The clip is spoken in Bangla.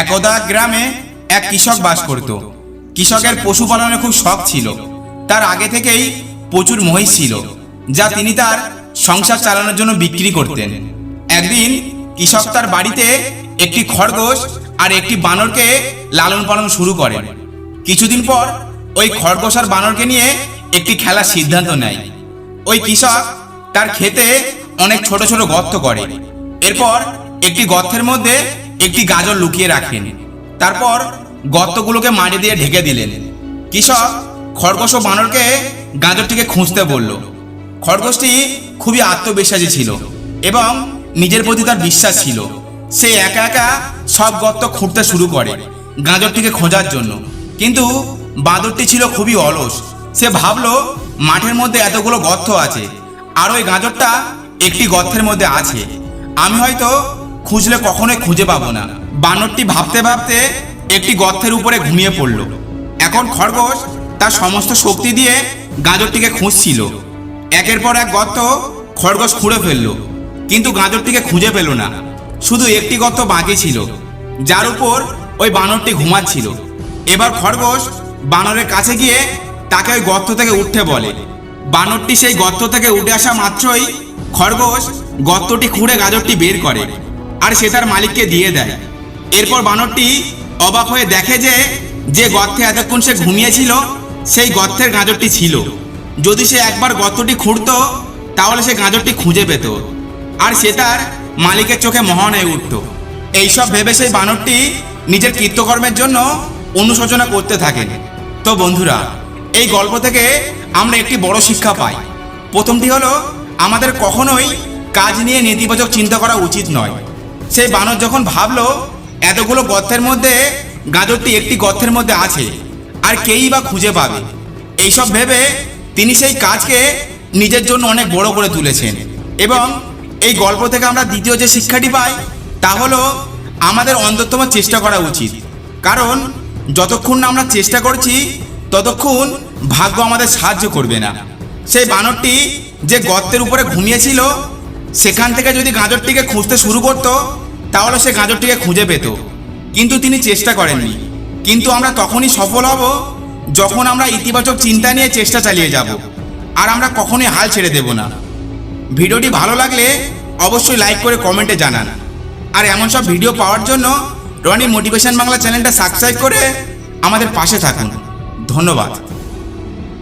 একদা গ্রামে এক কৃষক বাস করত। কৃষকের পশুপালনে খুব শখ ছিল। তার আগে থেকেই প্রচুর মহিষ ছিল, যা তিনি তার সংসার চালানোর জন্য বিক্রি করতেন। একদিন কৃষক তার বাড়িতে একটি খরগোশ আর একটি বানরকে লালন পালন শুরু করেন কিছুদিন পর ওই খরগোশ আর বানরকে নিয়ে একটি খেলার সিদ্ধান্ত নেয়। ওই কৃষক তার ক্ষেতে অনেক ছোট ছোট গর্ত করে। এরপর একটি গর্তের মধ্যে একটি গাজর লুকিয়ে রাখেন। তারপর গর্তগুলোকে মাটি দিয়ে ঢেকে দিলেন। কৃষক খরগোশ ও বানরকে গাজরটিকে খুঁজতে বলল। খরগোশটি খুবই আত্মবিশ্বাসী ছিল এবং নিজের প্রতি তার বিশ্বাস ছিল। সে একা একা সব গর্ত খুঁড়তে শুরু করে গাজরটিকে খোঁজার জন্য। কিন্তু বাঁদরটি ছিল খুবই অলস। সে ভাবলো, মাঠের মধ্যে এতগুলো গর্ত আছে, আর ওই গাজরটা একটি গর্তের মধ্যে আছে। আমি হয়তো খুঁজলে কখনোই খুঁজে পাবো না। বানরটি ভাবতে ভাবতে একটি গর্তের উপরে ঘুমিয়ে পড়ল। এখন খরগোশ তার সমস্ত শক্তি দিয়ে গাজরটিকে খুঁজছিল। একের পর এক গর্ত খরগোশ খুঁড়ে ফেলল, কিন্তু গাজরটিকে খুঁজে পেল না। শুধু একটি গর্ত বাকি ছিল, যার উপর ওই বানরটি ঘুমাচ্ছিল। এবার খরগোশ বানরের কাছে গিয়ে তাকে ওই গর্ত থেকে উঠতে বলে। বানরটি সেই গর্ত থেকে উঠে আসা মাত্রই খরগোশ গর্তটি খুঁড়ে গাজরটি বের করে। আর সে তার মালিককে দিয়ে দেয়। এরপর বানরটি অবাক হয়ে দেখে যে যে গর্তে এতক্ষণ সে ঘুমিয়েছিল, সেই গর্তের গাঁজরটি ছিল। যদি সে একবার গর্তটি খুঁড়তো, তাহলে সে গাঁজরটি খুঁজে পেত। আর সে তার মালিকের চোখে মহান হয়ে উঠত। এইসব ভেবে সেই বানরটি নিজের কৃত্যকর্মের জন্য অনুশোচনা করতে থাকেন। তো বন্ধুরা, এই গল্প থেকে আমরা একটি বড় শিক্ষা পাই। প্রথমটি হলো, আমাদের কখনোই কাজ নিয়ে নেতিবাচক চিন্তা করা উচিত নয়। সেই বানর যখন ভাবলো এতগুলো গর্তের মধ্যে গাজরটি একটি গর্তের মধ্যে আছে আর কেই বা খুঁজে পাবে? এইসব ভেবে তিনি সেই কাজকে নিজের জন্য অনেক বড় করে তুলেছেন। এবং এই গল্প থেকে আমরা দ্বিতীয় যে শিক্ষাটি পাই তা হলো আমাদের অন্ততম চেষ্টা করা উচিত। কারণ যতক্ষণ না আমরা চেষ্টা করছি ততক্ষণ ভাগ্য আমাদের সাহায্য করবে না। সেই বানরটি যে গর্তের উপরে ঘুমিয়েছিল সেখান থেকে যদি গাজরটিকে খুঁজতে শুরু করতো তাহলে সে গাজরটিকে খুঁজে পেত। কিন্তু তিনি চেষ্টা করেননি। কিন্তু আমরা তখনই সফল হব যখন আমরা ইতিবাচক চিন্তা নিয়ে চেষ্টা চালিয়ে যাব। আর আমরা কখনোই হাল ছেড়ে দেব না। ভিডিওটি ভালো লাগলে অবশ্যই লাইক করে কমেন্টে জানান। আর এমন সব ভিডিও পাওয়ার জন্য রনি মোটিভেশন বাংলা চ্যানেলটা সাবস্ক্রাইব করে আমাদের পাশে থাকুন। ধন্যবাদ।